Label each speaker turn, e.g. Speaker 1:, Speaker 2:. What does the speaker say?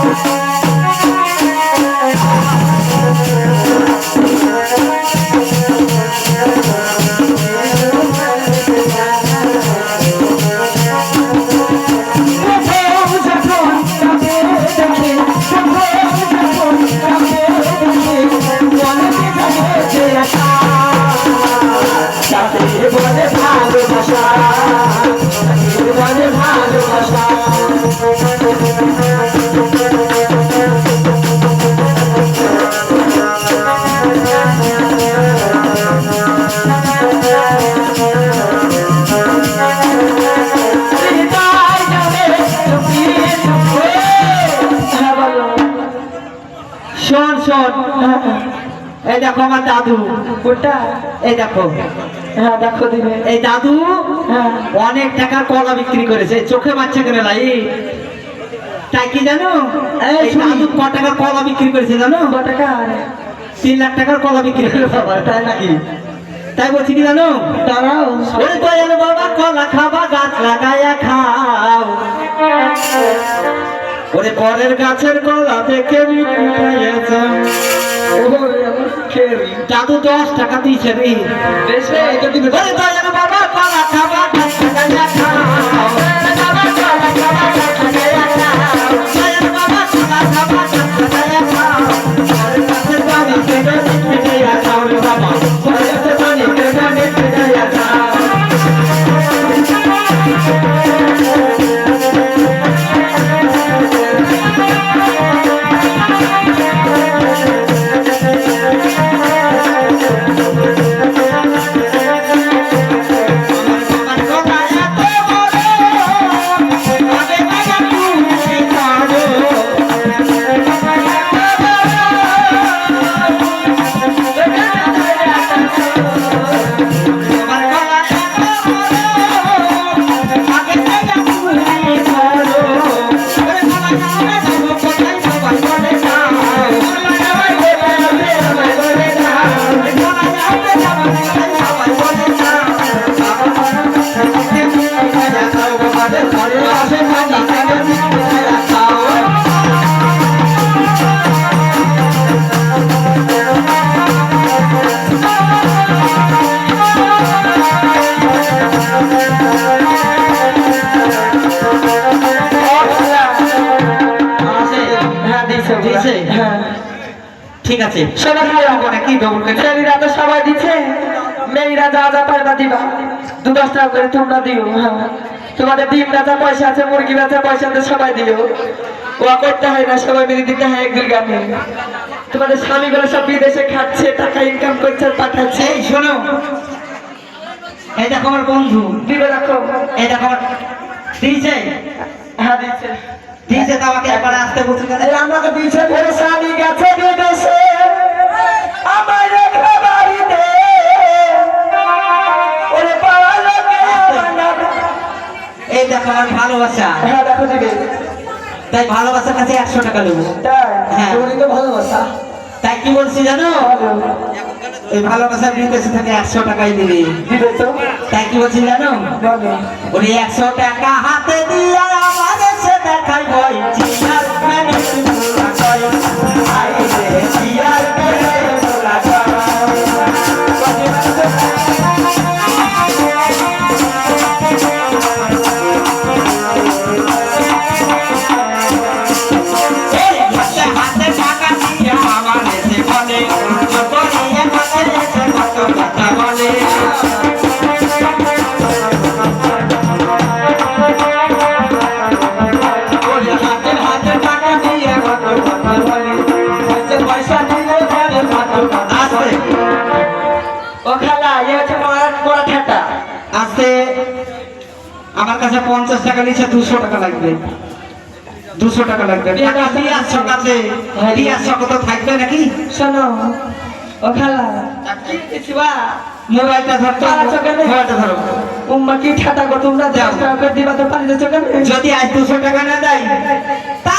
Speaker 1: Thank you. এই দেখো আমার দাদু।
Speaker 2: ওটা
Speaker 1: এই দেখো।
Speaker 2: হ্যাঁ দেখো দিবে।
Speaker 1: এই দাদু
Speaker 2: হ্যাঁ।
Speaker 1: অনেক টাকার কলা বিক্রি করেছে। চোখে বাচ্চা করে লাই? তাই কি জানো?
Speaker 2: এই।
Speaker 1: দাদু ক টাকার কলা বিক্রি করেছে জানো?
Speaker 2: কত টাকা?
Speaker 1: তিন লাখ টাকার কলা বিক্রি করে বাবা তাই নাকি? তাই বলছি কি জানো? ওরে দয়াল বাবা কলা খাবা গাছ লাগায়া খাও। ওরে পরের গাছের কলা দেখে বিক্রি হয়েছে দাদু দশ টাকা দিয়েছে রে। বাবা কলা খাবা ঠিক আছে।
Speaker 2: সবাই
Speaker 1: কি ডবল করে?
Speaker 2: ছেলেরা তো সবাই দিচ্ছে। মেয়েরা যা যা পারবা দিবা। দু দশ টাকা করে তোমরা দিও হ্যাঁ। তোমাদের ডিম বেচা পয়সা আছে মুরগি বেচা পয়সা আছে সবাই দিও। ও করতে হয় না সবাই মিলে দিতে হয় এক গ্রামে তোমাদের স্বামীগুলো সব বিদেশে খাচ্ছে টাকা ইনকাম করছে পাঠাচ্ছে।
Speaker 1: এই শোনো এই দেখো আমার বন্ধু।
Speaker 2: দিবে রাখো
Speaker 1: এই দেখো আমার দিয়েছে?
Speaker 2: হ্যাঁ দিচ্ছে
Speaker 1: দিয়েছে তো আমাকে একবার আসতে বলছে
Speaker 2: আমাকে দিচ্ছে
Speaker 1: দেখো আমার ভালোবাসা।
Speaker 2: হ্যাঁ দেখো দিবে
Speaker 1: তাই ভালোবাসার কাছে একশো টাকা নেব হ্যাঁ।
Speaker 2: ভালোবাসা।
Speaker 1: তাই কি বলছি জানো? এই ভালোবাসার বিদেশে থাকে একশো টাকাই দিবি। তাই কি বলছি জানো?
Speaker 2: বলো।
Speaker 1: ওরে একশো টাকা হাতে দিয়ে আমার এসে দেখাই বই আমার কাছে পঞ্চাশ টাকা নিচে দুশো টাকা লাগবে। দুশো টাকা লাগবে। আসছো কাছে দিয়ে আসছো থাকবে নাকি?
Speaker 2: শোনো ও খালা। দিছিবা
Speaker 1: মোবাইলটা
Speaker 2: নেই।
Speaker 1: মোবাইলটা ধরো।
Speaker 2: উম্মা কি ঠাটা গো তোমরা। দশ টাকা করে দিবা তো পানি দিচ্ছ
Speaker 1: যদি আজ দুশো টাকা না দেয় তা